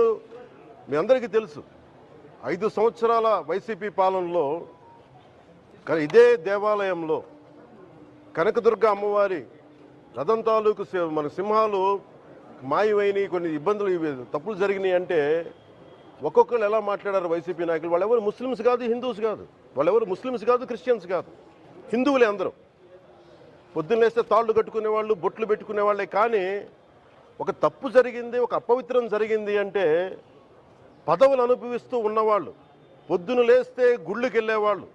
ఇప్పుడు మీ అందరికీ తెలుసు ఐదు సంవత్సరాల వైసీపీ పాలనలో ఇదే దేవాలయంలో కనకదుర్గ అమ్మవారి రథం తాలూకు మన సింహాలు మాయమైనవి కొన్ని ఇబ్బందులు తప్పులు జరిగినాయి అంటే ఒక్కొక్కరు ఎలా మాట్లాడారు వైసీపీ నాయకులు? వాళ్ళెవరు ముస్లిమ్స్ కాదు హిందూస్ కాదు. వాళ్ళెవరు ముస్లిమ్స్ కాదు క్రిస్టియన్స్ కాదు. హిందువులే అందరూ. పొద్దున్నేస్తే తాళ్ళు కట్టుకునే వాళ్ళు బొట్లు పెట్టుకునే వాళ్ళే కానీ ఒక తప్పు జరిగింది ఒక అపవిత్రం జరిగింది అంటే పదవులు అనుభవిస్తూ ఉన్నవాళ్ళు పొద్దున లేస్తే గుళ్ళకి వెళ్ళేవాళ్ళు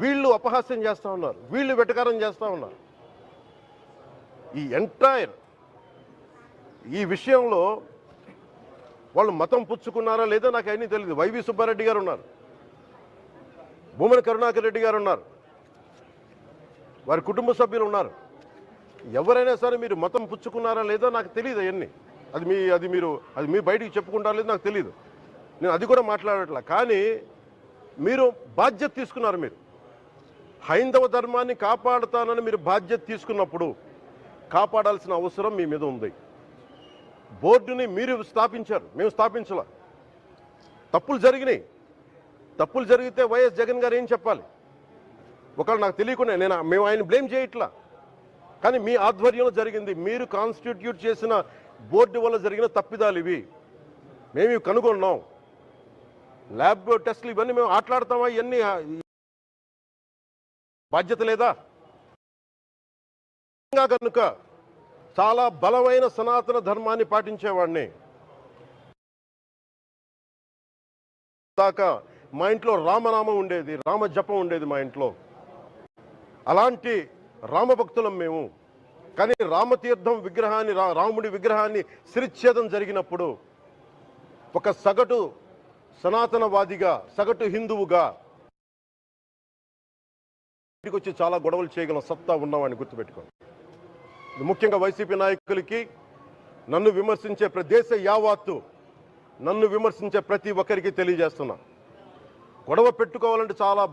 వీళ్ళు అపహాస్యం చేస్తూ ఉన్నారు వీళ్ళు వెటకారం చేస్తూ ఉన్నారు. ఈ ఎంటైర్ ఈ విషయంలో వాళ్ళు మతం పుచ్చుకున్నారా లేదా నాకు అన్నీ తెలియదు. వైవి సుబ్బారెడ్డి గారు ఉన్నారు భూమన కరుణాకర్ రెడ్డి గారు ఉన్నారు వారి కుటుంబ సభ్యులు ఉన్నారు. ఎవరైనా సరే మీరు మతం పుచ్చుకున్నారా లేదో నాకు తెలియదు అవన్నీ. అది మీ అది మీరు అది మీ బయటికి చెప్పుకుంటారా లేదో నాకు తెలియదు నేను అది కూడా మాట్లాడట్లా. కానీ మీరు బాధ్యత తీసుకున్నారు మీరు. హైందవ ధర్మాన్ని కాపాడుతానని మీరు బాధ్యత తీసుకున్నప్పుడు కాపాడాల్సిన అవసరం మీ మీద ఉంది. బోర్డుని మీరు స్థాపించారు. మేము స్థాపించాల. తప్పులు జరిగినాయి. తప్పులు జరిగితే వైఎస్ జగన్ గారు ఏం చెప్పాలి? ఒకవేళ నాకు తెలియకుండా నేను మేము ఆయన బ్లేమ్ చేయట్లా. కానీ మీ ఆధ్వర్యంలో జరిగింది. మీరు కాన్స్టిట్యూట్ చేసిన బోర్డు వల్ల జరిగిన తప్పిదాలు ఇవి. మేము ఇవి కనుగొన్నాం. ల్యాబ్ టెస్ట్లు ఇవన్నీ మేము ఆటలాడతామా? ఇవన్నీ బాధ్యత లేదా? కనుక చాలా బలమైన సనాతన ధర్మాన్ని పాటించేవాడిని. దాకా మా ఇంట్లో రామనామం ఉండేది రామ జపం ఉండేది మా ఇంట్లో. అలాంటి రామభక్తులం మేము. కానీ రామతీర్థం విగ్రహాన్ని రా- రాముడి విగ్రహాన్ని శిరిచ్ఛేదం జరిగినప్పుడు ఒక సగటు సనాతనవాదిగా సగటు హిందువుగా ఇంటికి వచ్చి చాలా గొడవలు చేయగల సత్తా ఉన్నవాడిని గుర్తుపెట్టుకోండి ముఖ్యంగా వైసీపీ నాయకులకి నన్ను విమర్శించే ప్రదేశ యావత్తు యావాత్తు నన్ను విమర్శించే ప్రతి ఒక్కరికి తెలియజేస్తున్నా. గొడవ పెట్టుకోవాలంటే చాలా